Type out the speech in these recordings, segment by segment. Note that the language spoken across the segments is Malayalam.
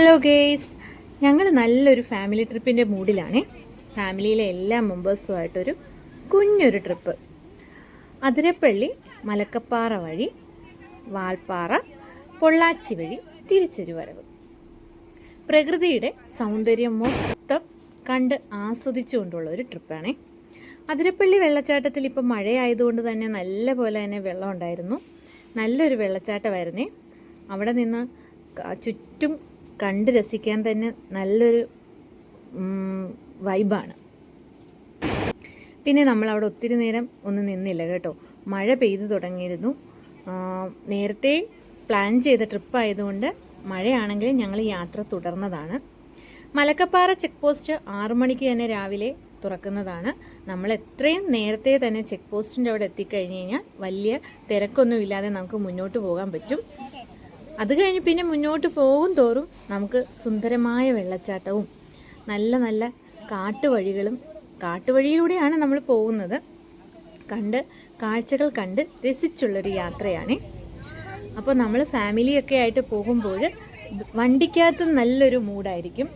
ഹലോ ഗേയ്സ് ഞങ്ങൾ നല്ലൊരു ഫാമിലി ട്രിപ്പിന്റെ മൂഡിലാണ് ഫാമിലിയിലെ എല്ലാ മെമ്പേഴ്സുമായിട്ടൊരു കുഞ്ഞൊരു ട്രിപ്പ് അതിരപ്പള്ളി മലക്കപ്പാറ വഴി വാൽപ്പാറ പൊള്ളാച്ചി വഴി തിരിച്ചൊരു വരവ്. പ്രകൃതിയുടെ സൗന്ദര്യം മൊത്തം കണ്ട് ആസ്വദിച്ചുകൊണ്ടുള്ള ഒരു ട്രിപ്പാണ് അതിരപ്പള്ളി വെള്ളച്ചാട്ടത്തിൽ ഇപ്പം മഴയായതുകൊണ്ട് തന്നെ നല്ല പോലെ തന്നെ വെള്ളം ഉണ്ടായിരുന്നു. നല്ലൊരു വെള്ളച്ചാട്ടമായിരുന്നേ. അവിടെ നിന്ന് ചുറ്റും കണ്ട് രസിക്കാൻ തന്നെ നല്ലൊരു വൈബാണ് പിന്നെ നമ്മൾ അവിടെ ഒത്തിരി നേരം ഒന്നും നിന്നില്ല കേട്ടോ. മഴ പെയ്തു തുടങ്ങിയിരുന്നു. നേരത്തെ പ്ലാൻ ചെയ്ത ട്രിപ്പ് ആയതുകൊണ്ട് മഴയാണെങ്കിലും ഞങ്ങൾ യാത്ര തുടർന്നതാണ്. മലക്കപ്പാറ ചെക്ക് പോസ്റ്റ് ആറു മണിക്ക് തന്നെ രാവിലെ തുറക്കുന്നതാണ്. നമ്മൾ എത്രയും നേരത്തെ തന്നെ ചെക്ക് പോസ്റ്റിന്റെ അവിടെ എത്തിക്കഴിഞ്ഞ് കഴിഞ്ഞാൽ വലിയ തിരക്കൊന്നും ഇല്ലാതെ നമുക്ക് മുന്നോട്ട് പോകാൻ പറ്റും. അത് കഴിഞ്ഞ് പിന്നെ മുന്നോട്ട് പോകും തോറും നമുക്ക് സുന്ദരമായ വെള്ളച്ചാട്ടവും നല്ല നല്ല കാട്ടുവഴികളും കാട്ടുവഴിയിലൂടെയാണ് നമ്മൾ പോകുന്നത്. കണ്ട് കാഴ്ചകൾ കണ്ട് രസിച്ചുള്ളൊരു യാത്രയാണ്. അപ്പോൾ നമ്മൾ ഫാമിലിയൊക്കെ ആയിട്ട് പോകുമ്പോൾ വണ്ടിക്കകത്ത് നല്ലൊരു മൂഡായിരിക്കും.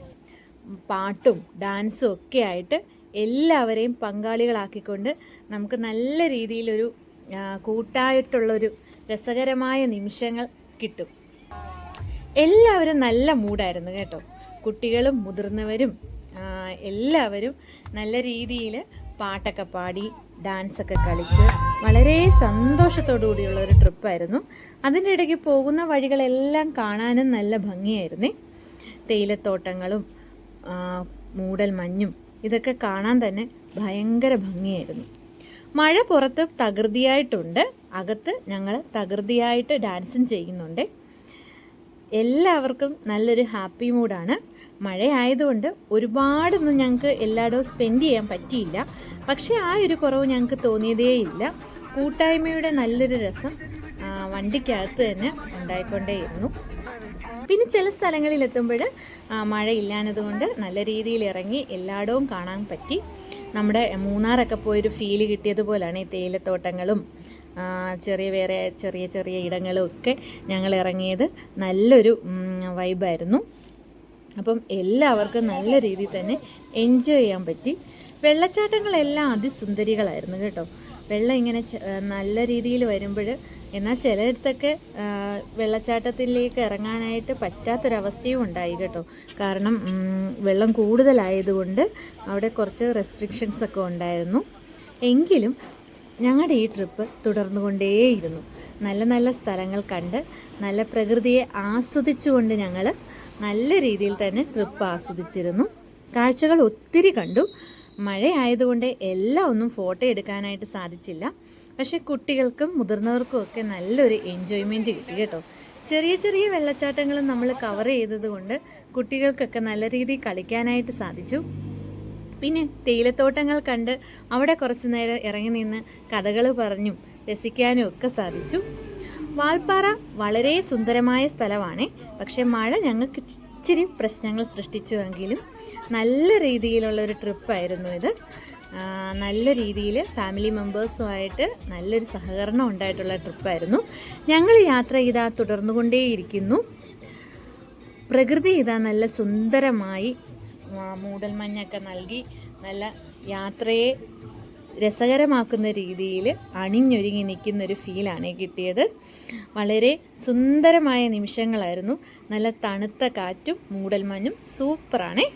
പാട്ടും ഡാൻസും ഒക്കെ ആയിട്ട് എല്ലാവരെയും പങ്കാളികളാക്കിക്കൊണ്ട് നമുക്ക് നല്ല രീതിയിലൊരു കൂട്ടായിട്ടുള്ളൊരു രസകരമായ നിമിഷങ്ങൾ കിട്ടും. എല്ലാവരും നല്ല മൂഡായിരുന്നു കേട്ടോ. കുട്ടികളും മുതിർന്നവരും എല്ലാവരും നല്ല രീതിയിൽ പാട്ടൊക്കെ പാടി ഡാൻസൊക്കെ കളിച്ച് വളരെ സന്തോഷത്തോടു കൂടിയുള്ള ഒരു ട്രിപ്പായിരുന്നു. അതിന്റെ ഇടയ്ക്ക് പോകുന്ന വഴികളെല്ലാം കാണാനും നല്ല ഭംഗിയായിരുന്നേ. തേയിലത്തോട്ടങ്ങളും മൂടൽ മഞ്ഞും ഇതൊക്കെ കാണാൻ തന്നെ ഭയങ്കര ഭംഗിയായിരുന്നു. മഴ പുറത്ത് തകൃതിയായിട്ടുണ്ട്. അകത്ത് ഞങ്ങൾ തകൃതിയായിട്ട് ഡാൻസും ചെയ്യുന്നുണ്ട്. എല്ലാവർക്കും നല്ലൊരു ഹാപ്പി മൂഡാണ്. മഴയായതുകൊണ്ട് ഒരുപാടൊന്നും ഞങ്ങൾക്ക് എല്ലായിടവും സ്പെൻഡ് ചെയ്യാൻ പറ്റിയില്ല. പക്ഷേ ആ ഒരു കുറവ് ഞങ്ങൾക്ക് തോന്നിയതേയില്ല കൂട്ടായ്മയുടെ നല്ലൊരു രസം വണ്ടിക്കകത്ത് തന്നെ ഉണ്ടായിക്കൊണ്ടേയിരുന്നു. പിന്നെ ചില സ്ഥലങ്ങളിൽ എത്തുമ്പോൾ മഴയില്ലാഞ്ഞതുകൊണ്ട് നല്ല രീതിയിൽ ഇറങ്ങി എല്ലായിടവും കാണാൻ പറ്റി. നമ്മുടെ മൂന്നാറൊക്കെ പോയൊരു ഫീൽ കിട്ടിയതുപോലെയാണ് ഈ തേയിലത്തോട്ടങ്ങളും ചെറിയ വേറെ ചെറിയ ചെറിയ ഇടങ്ങളും ഒക്കെ ഞങ്ങൾ ഇറങ്ങിയത് നല്ലൊരു വൈബായിരുന്നു അപ്പം എല്ലാവർക്കും നല്ല രീതിയിൽ തന്നെ എൻജോയ് ചെയ്യാൻ പറ്റി. വെള്ളച്ചാട്ടങ്ങളെല്ലാം അതിസുന്ദരികളായിരുന്നു കേട്ടോ. വെള്ളം ഇങ്ങനെ നല്ല രീതിയിൽ വരുമ്പോൾ എന്നാൽ ചിലയിടത്തൊക്കെ വെള്ളച്ചാട്ടത്തിലേക്ക് ഇറങ്ങാനായിട്ട് പറ്റാത്തൊരവസ്ഥയും ഉണ്ടായി കേട്ടോ. കാരണം വെള്ളം കൂടുതലായതുകൊണ്ട് അവിടെ കുറച്ച് റെസ്ട്രിക്ഷൻസൊക്കെ ഉണ്ടായിരുന്നു. എങ്കിലും ഞങ്ങളുടെ ഈ ട്രിപ്പ് തുടർന്നുകൊണ്ടേയിരുന്നു. നല്ല നല്ല സ്ഥലങ്ങൾ കണ്ട് നല്ല പ്രകൃതിയെ ആസ്വദിച്ചുകൊണ്ട് ഞങ്ങൾ നല്ല രീതിയിൽ തന്നെ ട്രിപ്പ് ആസ്വദിച്ചിരുന്നു. കാഴ്ചകൾ ഒത്തിരി കണ്ടു. മഴയായതുകൊണ്ട് എല്ലാം ഒന്നും ഫോട്ടോ എടുക്കാനായിട്ട് സാധിച്ചില്ല. പക്ഷേ കുട്ടികൾക്കും മുതിർന്നവർക്കും ഒക്കെ നല്ലൊരു എൻജോയ്മെന്റ് കിട്ടി കേട്ടോ. ചെറിയ ചെറിയ വെള്ളച്ചാട്ടങ്ങളും നമ്മൾ കവർ ചെയ്തത് കൊണ്ട് കുട്ടികൾക്കൊക്കെ നല്ല രീതിയിൽ കളിക്കാനായിട്ട് സാധിച്ചു. പിന്നെ തേയിലത്തോട്ടങ്ങൾ കണ്ട് അവിടെ കുറച്ചു നേരം ഇറങ്ങി നിന്ന് കഥകൾ പറഞ്ഞും രസിക്കാനും ഒക്കെ സാധിച്ചു. വാൽപ്പാറ വളരെ സുന്ദരമായ സ്ഥലമാണ്. പക്ഷേ മഴ ഞങ്ങൾക്ക് ഇച്ചിരി പ്രശ്നങ്ങൾ സൃഷ്ടിച്ചുവെങ്കിലും നല്ല രീതിയിലുള്ള ഒരു ട്രിപ്പായിരുന്നു ഇത്. നല്ല രീതിയിൽ ഫാമിലി മെമ്പേഴ്സുമായിട്ട് നല്ലൊരു സഹകരണം ഉണ്ടായിട്ടുള്ള ട്രിപ്പായിരുന്നു ഞങ്ങൾ യാത്ര ഇതാ തുടർന്നുകൊണ്ടേയിരിക്കുന്നു. പ്രകൃതി ഇതാ നല്ല സുന്ദരമായി മൂടൽമഞ്ഞൊക്കെ നൽകി നല്ല യാത്രയെ രസകരമാക്കുന്ന രീതിയിൽ അണിഞ്ഞൊരുങ്ങി നിൽക്കുന്നൊരു ഫീലാണ് കിട്ടിയത്. വളരെ സുന്ദരമായ നിമിഷങ്ങളായിരുന്നു. നല്ല തണുത്ത കാറ്റും മൂടൽമഞ്ഞും സൂപ്പറാണേ.